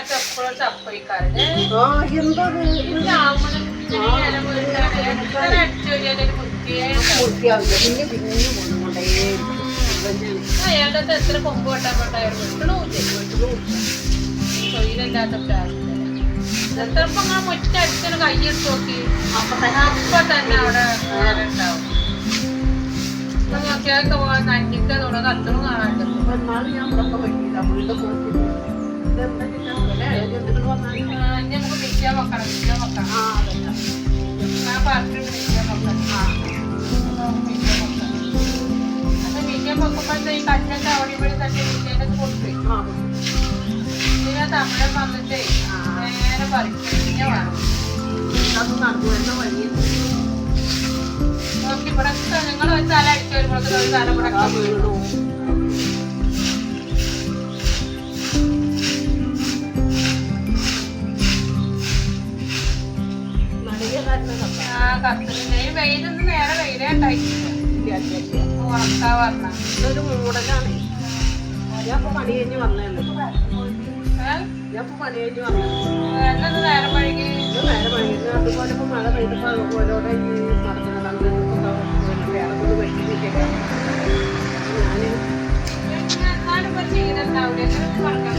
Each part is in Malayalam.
സമയത്ത് എപ്പോഴും കൊണ്ടുകൊണ്ടേ അയാളുടെ എത്ര കൊമ്പ് വെട്ടാൻ വെട്ടണമില്ല വെട്ടണമില്ല തൊഴിലില്ലാത്ത എത്രപ്പം ആ മുറ്റ അടിച്ചിന് കൈയെടുത്ത് നോക്കി. അപ്പൊ തന്നെ അവിടെ ഉണ്ടാവും. നോക്കിയാൽ നഞ്ഞിക്ക തുടങ്ങി കത്തണം കാണാണ്ട് വീണ്ടും തമിഴൻ വന്നിട്ടേ നേരെ പറിക്കണം പിന്നെ വേണം വരുന്ന വഴിയിൽ നോക്കി ഇവിടെ നിങ്ങൾ ഒരു തല അടിച്ചു വരുമ്പോഴത്തെ ഒരു തല ഇവിടെ ആ. ഇതൊരു മൂടലാണ് ഞാൻ ഇപ്പൊ പണി കഴിഞ്ഞ് വന്നേ ഞാൻ ഇപ്പൊ പണി കഴിഞ്ഞ് വന്നേ നേരം വഴുകി നേരെ വൈകുന്നേരം അതുപോലെ ഇപ്പൊ മഴ പെയ്തപ്പോ ഓരോടെ ഈ നടക്കുന്നത് അങ്ങനെ വേറെ മറക്കാൻ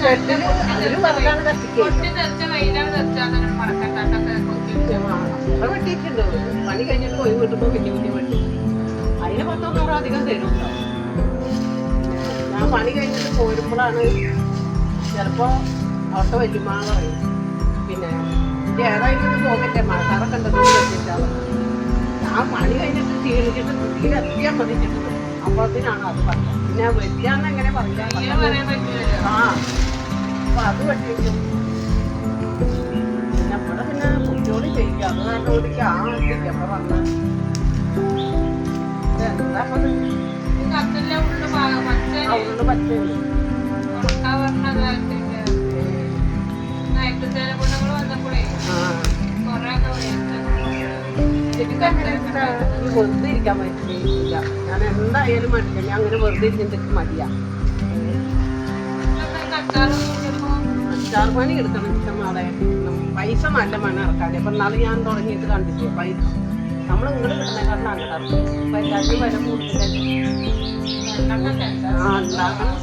ഷെഡിൽ അതിൽ വെറുതാണ് കത്തിക്കുക പൊട്ടി തെറിച്ച വെയിലാണ് തെറിച്ചാൽ മറക്കാൻ കണ്ടൊക്കെ അത് വെട്ടിയിട്ടുണ്ട് പണി കഴിഞ്ഞിട്ട് പോയി വീട്ടുമ്പോ പിന്നെ പിന്നെ വെട്ടി അതിന് പത്തോ അധികം തരും ഞാൻ പണി കഴിഞ്ഞിട്ട് പോരുമ്പോഴാണ് ചിലപ്പോ അവിടുത്തെ വല്യമ്മ പറയും പിന്നെ ഇത് പോകട്ടെ മഴക്കാറൊക്കെ ഉണ്ടെന്ന് വെച്ചിട്ടാണ് ഞാൻ പണി കഴിഞ്ഞിട്ട് ക്ഷീണിച്ചിട്ട് കുട്ടിയിൽ എത്തിയാൽ മതിച്ചിട്ടുണ്ട് അപ്പോഴത്തേനാണ് അത് പറഞ്ഞത് പിന്നെ വെട്ടിയാന്ന് എങ്ങനെ പറയാൻ ആ അപ്പൊ അത് വെട്ടിയിട്ട് കുട്ടിയോട് ചെയ്യും അത് കാരണം ഓടിക്ക് ആ ഇതില്ല ഇവിടെ വന്ന. എന്താ ഉള്ളു പച്ച ഈ വെറുതെ ഇരിക്കാൻ പറ്റില്ല. ഞാൻ എന്തായാലും മടിക്കാം ഞാൻ അങ്ങനെ വെറുതെ ഇരുന്നിട്ട് മടിയാ. കത്താറൊന്നും പണി എടുക്കണം ഇഷ്ടമാളെ പൈസ നല്ല മണി ഇറക്കാൻ അപ്പൊ നാളെ ഞാൻ തുടങ്ങിയിട്ട് കണ്ടിട്ട് പൈസ. നമ്മൾ ഇങ്ങോട്ട് കിട്ടുന്നതിനേക്കാളും നല്ലതാണ് അപ്പൊ എല്ലാവർക്കും വില ഉണ്ടാക്കണം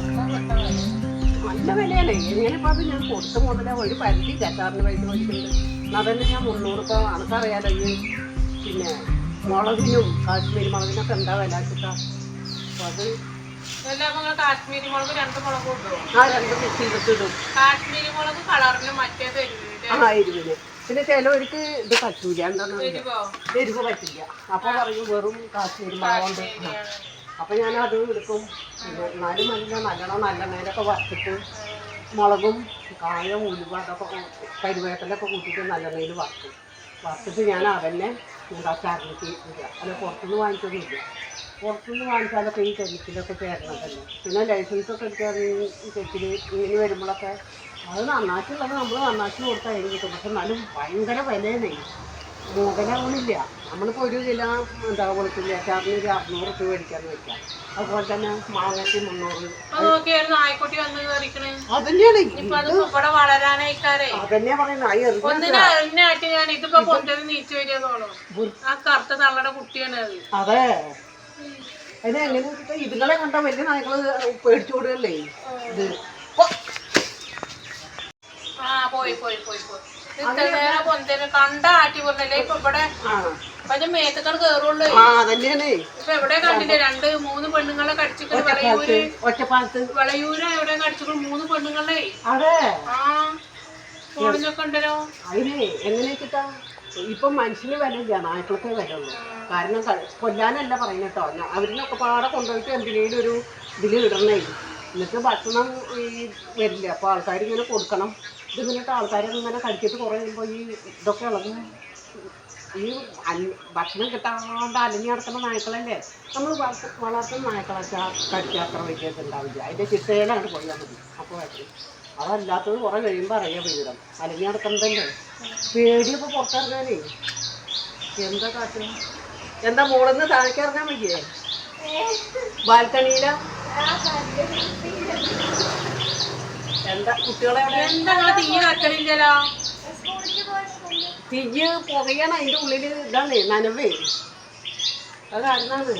നല്ല വിലയല്ലേ? എങ്ങനെ ഇപ്പം അത് ഞാൻ കൊടുത്ത മുതലേ ഒരു പരിധി കച്ചാറിന് പൈസ മേടിക്കുന്നുണ്ട് അതന്നെ ഞാൻ മുന്നൂറ് രൂപ അനക്കറിയാലോ ഈ പിന്നെ മുളകിനും കാശ്മീരി മുളകിനൊക്കെ എന്താ വില വെച്ചിട്ടാ അപ്പൊ അത് കാശ്മീരി മുളക് രണ്ട് മുളകും ഇടും ആ രണ്ട് മിക്സ് ചെയ്തിട്ടിടും കാശ്മീരി മുളക് കളറിന് മറ്റേത് ആ എരിവിന് പിന്നെ ചിലവർക്ക് ഇത് പറ്റൂല. എരിവോ പറ്റില്ല. അപ്പൊ പറയും വെറും കാശ്മീരി ശരിയാണ് അപ്പൊ ഞാൻ അത് എടുക്കും. എന്നാലും നല്ല നല്ലോണം നല്ല നേരൊക്കെ വറുത്തിട്ട് മുളകും കായം ഉലുവ അതൊക്കെ കരുവേപ്പിലൊക്കെ കൂട്ടിയിട്ട് നല്ല നേര് വറുക്കും. വറുത്തിട്ട് ഞാൻ അതന്നെ ഉണ്ടാക്കാറിലേക്ക് ഇടുക. അല്ല പുറത്തുനിന്ന് വാങ്ങിച്ചൊന്നുമില്ല പുറത്തുനിന്ന് വാങ്ങിച്ചാലൊക്കെ ഈ കെമിക്കലൊക്കെ ചേരണതല്ലേ പിന്നെ ലൈസൻസൊക്കെ എടുക്കാൻ ഈ ഇങ്ങനെ വരുമ്പോഴൊക്കെ അത് നന്നാക്കിയുള്ളത് നമ്മൾ നന്നാക്കി കൊടുത്താൽ അതിന് കിട്ടും പക്ഷെ എന്നാലും ഭയങ്കര വിലയാണ്. മുതലാവണില്ല നമ്മളിപ്പോൾ ഒരു കിലോ എന്താ വെളുത്തുള്ളി ചാറിന് ഒരു അറുന്നൂറ് രൂപ മേടിക്കാന്ന് വെക്കാം. അതുപോലെ തന്നെ മാങ്ങയ്ക്ക് മുന്നൂറ്. അത് നോക്കിയായിരുന്നു നായ്ക്കുട്ടി വന്ന് കയറിക്കണ് അതന്നെയാണ്. ഇപ്പൊ അത് ഇവിടെ പറയുന്നത്. അത്. അതെ. എങ്ങനെ ഇതുങ്ങളെ കണ്ട വലിയ നായ്ക്കൾ പേടിച്ചു കൊടുക്കല്ലേ ഇത്. പോയി പോയി പോയി പോയി. ഇത്ര നേരം പൊന്തേനെ കണ്ട ആട്ടി പറഞ്ഞല്ലേ ഇപ്പൊ ഇവിടെ പക്ഷെ മേത്തക്കാട് കേറുള്ളൂ. ഇപ്പൊ എവിടെ കണ്ടില്ലേ? രണ്ട് മൂന്ന് പെണ്ണുങ്ങളെ കടിച്ചിട്ട് വളയൂര് ഒറ്റപ്പാലത്ത് വളയൂര് എവിടെ കടിച്ചിട്ട് മൂന്ന് പെണ്ണുങ്ങളെ. ആ. ഫോണിലൊക്കെ ഉണ്ടല്ലോ. അതിന് എങ്ങനെ കിട്ടാ ഇപ്പൊ മനുഷ്യന് വില ഇല്ല നായ്ക്കൾക്ക് വില ഉള്ളൂ കാരണം കൊല്ലാനല്ല ഞാൻ അവരിനൊക്കെ പാടെ കൊണ്ടുപോയിട്ട് എന്തിനേലും ഒരു ഇതിൽ ഇടണേ. എന്നിട്ട് ഭക്ഷണം ഈ വരില്ല? അപ്പോൾ ആൾക്കാർ ഇങ്ങനെ കൊടുക്കണം. ഇത് എന്നിട്ട് ആൾക്കാർ ഇങ്ങനെ കഴിച്ചിട്ട് കുറേ കഴിയുമ്പോൾ ഈ ഇതൊക്കെ ഇളകും ഈ ഭക്ഷണം കിട്ടാണ്ട് അലഞ്ഞു നടക്കുന്ന നായ്ക്കളല്ലേ? നമ്മൾ വളർത്തുന്ന നായ്ക്കളൊക്കെ കടിക്കാൻ അത്ര വലിയ ഇതുണ്ടാവില്ല അതിന്റെ ചിട്ടയിലാണ് പോയാൽ മതി. അപ്പോൾ അതല്ലാത്തത് കുറേ കഴിയുമ്പോൾ അറിയാം വീടം അലഞ്ഞു നടക്കുന്നതല്ലേ? പേടിയപ്പോൾ പുറത്തിറങ്ങാനേ. എന്താ കാട്ടുക എന്താ മോളിന്ന് താഴേക്ക് ഇറങ്ങാൻ വയ്യേ ബാൽക്കണിയില? എന്താ കുട്ടികളെ എന്താ നിങ്ങൾ തീ വെക്കണില്ലല്ലോ തീയ് പുകയാണ് അതിന്റെ ഉള്ളിൽ ഇതാണ് നനവേ. അത് കാരണമാണ്